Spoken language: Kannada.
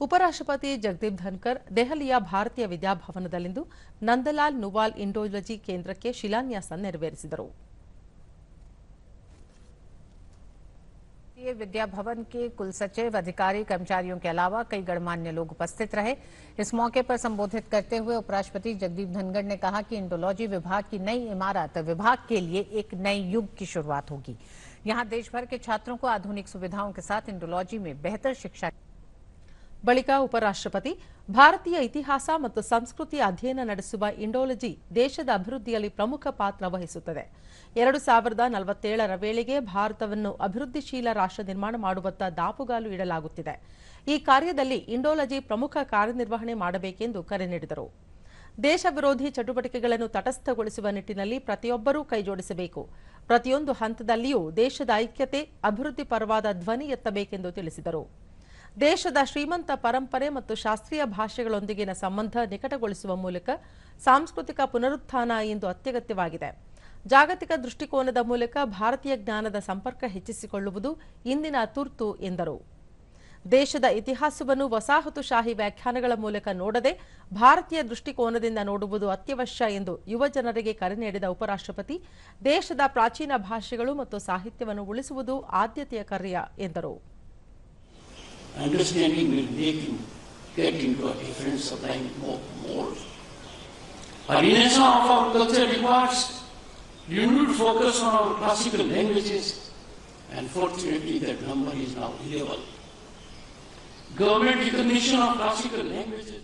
ಉಪರಾಷ್ಟ್ರಪತಿ ಜಗದೀಪ್ ಧನ್ಕರ್ ದೆಹಲಿಯ ಭಾರತೀಯ ವಿದ್ಯಾಭವನದಲ್ಲಿಂದು ನಂದಲಾಲ್ ನುವಾಲ್ ಇಂಡೋಲಜಿ ಕೇಂದ್ರಕ್ಕೆ ಶಿಲಾನ್ಯಾಸ ನೆರವೇರಿಸಿದರು ये विद्या भवन के कुल सचिव अधिकारी कर्मचारियों के अलावा कई गणमान्य लोग उपस्थित रहे इस मौके पर संबोधित करते हुए उपराष्ट्रपति जगदीप धनखड़ ने कहा कि इंडोलॉजी विभाग की नई इमारत विभाग के लिए एक नए युग की शुरुआत होगी यहां देश भर के छात्रों को आधुनिक सुविधाओं के साथ इंडोलॉजी में बेहतर शिक्षा ಬಳಿಕ ಉಪರಾಷ್ಟ್ರಪತಿ, ಭಾರತೀಯ ಇತಿಹಾಸ ಮತ್ತು ಸಂಸ್ಕೃತಿ ಅಧ್ಯಯನ ನಡೆಸುವ ಇಂಡೋಲಜಿ ದೇಶದ ಅಭಿವೃದ್ಧಿಯಲ್ಲಿ ಪ್ರಮುಖ ಪಾತ್ರ ವಹಿಸುತ್ತದೆ. ಎರಡು ಸಾವಿರದ ನಲವತ್ತೇಳರ ವೇಳೆಗೆ ಭಾರತವನ್ನು ಅಭಿವೃದ್ಧಿಶೀಲ ರಾಷ್ಟ್ರ ನಿರ್ಮಾಣ ಮಾಡುವತ್ತ ದಾಪುಗಾಲು ಇಡಲಾಗುತ್ತಿದೆ. ಈ ಕಾರ್ಯದಲ್ಲಿ ಇಂಡೋಲಜಿ ಪ್ರಮುಖ ಕಾರ್ಯನಿರ್ವಹಣೆ ಮಾಡಬೇಕೆಂದು ಕರೆ ನೀಡಿದರು. ದೇಶ ವಿರೋಧಿ ಚಟುವಟಿಕೆಗಳನ್ನು ತಟಸ್ಥಗೊಳಿಸುವ ನಿಟ್ಟಿನಲ್ಲಿ ಪ್ರತಿಯೊಬ್ಬರೂ ಕೈಜೋಡಿಸಬೇಕು. ಪ್ರತಿಯೊಂದು ಹಂತದಲ್ಲಿಯೂ ದೇಶದ ಐಕ್ಯತೆ, ಅಭಿವೃದ್ಧಿ ಪರವಾದ ಧ್ವನಿ ಎತ್ತಬೇಕೆಂದು ತಿಳಿಸಿದರು. ದೇಶದ ಶ್ರೀಮಂತ ಪರಂಪರೆ ಮತ್ತು ಶಾಸ್ತ್ರೀಯ ಭಾಷೆಗಳೊಂದಿಗಿನ ಸಂಬಂಧ ನಿಕಟಗೊಳಿಸುವ ಮೂಲಕ ಸಾಂಸ್ಕೃತಿಕ ಪುನರುತ್ಥಾನ ಇಂದು ಅತ್ಯಗತ್ಯವಾಗಿದೆ. ಜಾಗತಿಕ ದೃಷ್ಟಿಕೋನದ ಮೂಲಕ ಭಾರತೀಯ ಜ್ಞಾನದ ಸಂಪರ್ಕ ಹೆಚ್ಚಿಸಿಕೊಳ್ಳುವುದು ಇಂದಿನ ತುರ್ತು, ಎಂದರು. ದೇಶದ ಇತಿಹಾಸವನ್ನು ವಸಾಹತುಶಾಹಿ ವ್ಯಾಖ್ಯಾನಗಳ ಮೂಲಕ ನೋಡದೆ ಭಾರತೀಯ ದೃಷ್ಟಿಕೋನದಿಂದ ನೋಡುವುದು ಅತ್ಯವಶ್ಯ ಎಂದು ಯುವ ಜನರಿಗೆ ಕರೆ ನೀಡಿದ ಉಪರಾಷ್ಟ್ರಪತಿ, ದೇಶದ ಪ್ರಾಚೀನ ಭಾಷೆಗಳು ಮತ್ತು ಸಾಹಿತ್ಯವನ್ನು ಉಳಿಸುವುದು ಆದ್ಯತೆಯ ಕಾರ್ಯ, ಎಂದರು. Understanding will make you get into a different supply mo- mode. Renaissance of our culture requires renewed focus on our classical languages, and fortunately that number is now 11. Government recognition of classical languages.